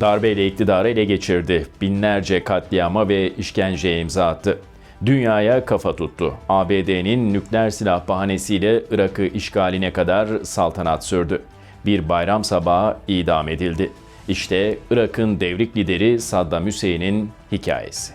Darbeyle iktidarı ele geçirdi. Binlerce katliama ve işkenceye imza attı. Dünyaya kafa tuttu. ABD'nin nükleer silah bahanesiyle Irak'ı işgaline kadar saltanat sürdü. Bir bayram sabahı idam edildi. İşte Irak'ın devrik lideri Saddam Hüseyin'in hikayesi.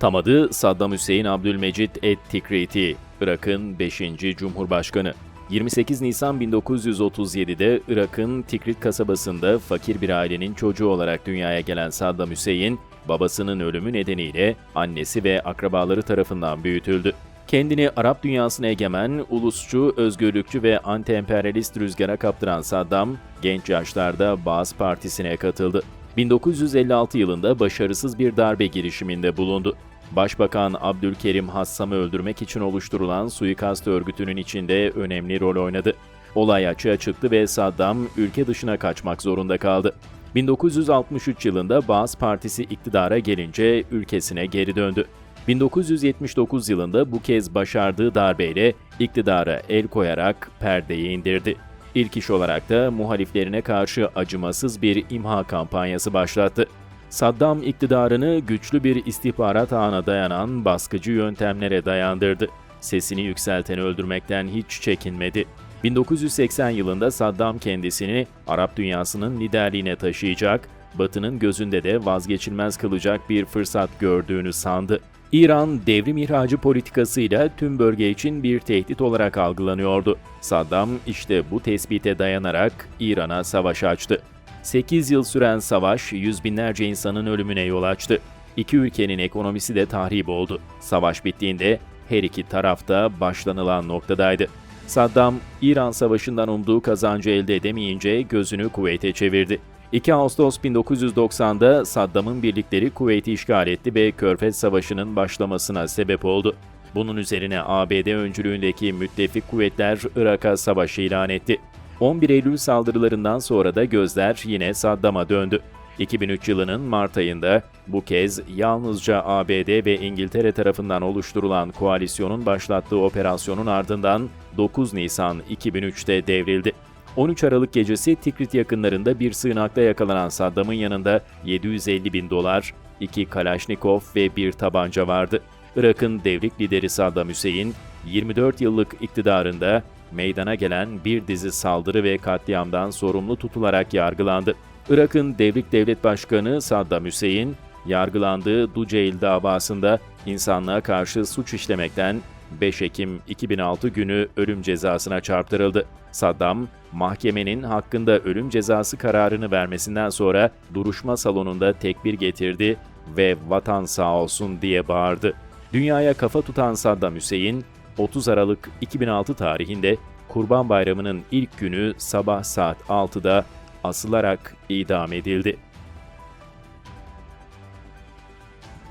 Tam adı Saddam Hüseyin Abdülmecit et-Tikriti, Irak'ın 5. Cumhurbaşkanı. 28 Nisan 1937'de Irak'ın Tikrit kasabasında fakir bir ailenin çocuğu olarak dünyaya gelen Saddam Hüseyin, babasının ölümü nedeniyle annesi ve akrabaları tarafından büyütüldü. Kendini Arap dünyasına egemen, ulusçu, özgürlükçü ve anti-emperyalist rüzgara kaptıran Saddam, genç yaşlarda Baas Partisi'ne katıldı. 1956 yılında başarısız bir darbe girişiminde bulundu. Başbakan Abdülkerim Hassam'ı öldürmek için oluşturulan suikast örgütünün içinde önemli rol oynadı. Olay açığa çıktı ve Saddam ülke dışına kaçmak zorunda kaldı. 1963 yılında Baas Partisi iktidara gelince ülkesine geri döndü. 1979 yılında bu kez başardığı darbeyle iktidara el koyarak perdeyi indirdi. İlk iş olarak da muhaliflerine karşı acımasız bir imha kampanyası başlattı. Saddam iktidarını güçlü bir istihbarat ağına dayanan baskıcı yöntemlere dayandırdı. Sesini yükselteni öldürmekten hiç çekinmedi. 1980 yılında Saddam kendisini Arap dünyasının liderliğine taşıyacak, Batı'nın gözünde de vazgeçilmez kılacak bir fırsat gördüğünü sandı. İran devrim ihracı politikasıyla tüm bölge için bir tehdit olarak algılanıyordu. Saddam işte bu tespite dayanarak İran'a savaş açtı. 8 yıl süren savaş yüz binlerce insanın ölümüne yol açtı. İki ülkenin ekonomisi de tahrip oldu. Savaş bittiğinde her iki taraf da başlanılan noktadaydı. Saddam, İran Savaşı'ndan umduğu kazancı elde edemeyince gözünü Kuveyt'e çevirdi. 2 Ağustos 1990'da Saddam'ın birlikleri Kuveyt'i işgal etti ve Körfez Savaşı'nın başlamasına sebep oldu. Bunun üzerine ABD öncülüğündeki müttefik kuvvetler Irak'a savaş ilan etti. 11 Eylül saldırılarından sonra da gözler yine Saddam'a döndü. 2003 yılının Mart ayında bu kez yalnızca ABD ve İngiltere tarafından oluşturulan koalisyonun başlattığı operasyonun ardından 9 Nisan 2003'te devrildi. 13 Aralık gecesi Tikrit yakınlarında bir sığınakta yakalanan Saddam'ın yanında 750 bin dolar, 2 Kalaşnikov ve bir tabanca vardı. Irak'ın devrik lideri Saddam Hüseyin, 24 yıllık iktidarında meydana gelen bir dizi saldırı ve katliamdan sorumlu tutularak yargılandı. Irak'ın devrik devlet başkanı Saddam Hüseyin, yargılandığı Duceil davasında insanlığa karşı suç işlemekten 5 Ekim 2006 günü ölüm cezasına çarptırıldı. Saddam, mahkemenin hakkında ölüm cezası kararını vermesinden sonra duruşma salonunda tekbir getirdi ve vatan sağ olsun diye bağırdı. Dünyaya kafa tutan Saddam Hüseyin, 30 Aralık 2006 tarihinde Kurban Bayramı'nın ilk günü sabah saat 6'da asılarak idam edildi.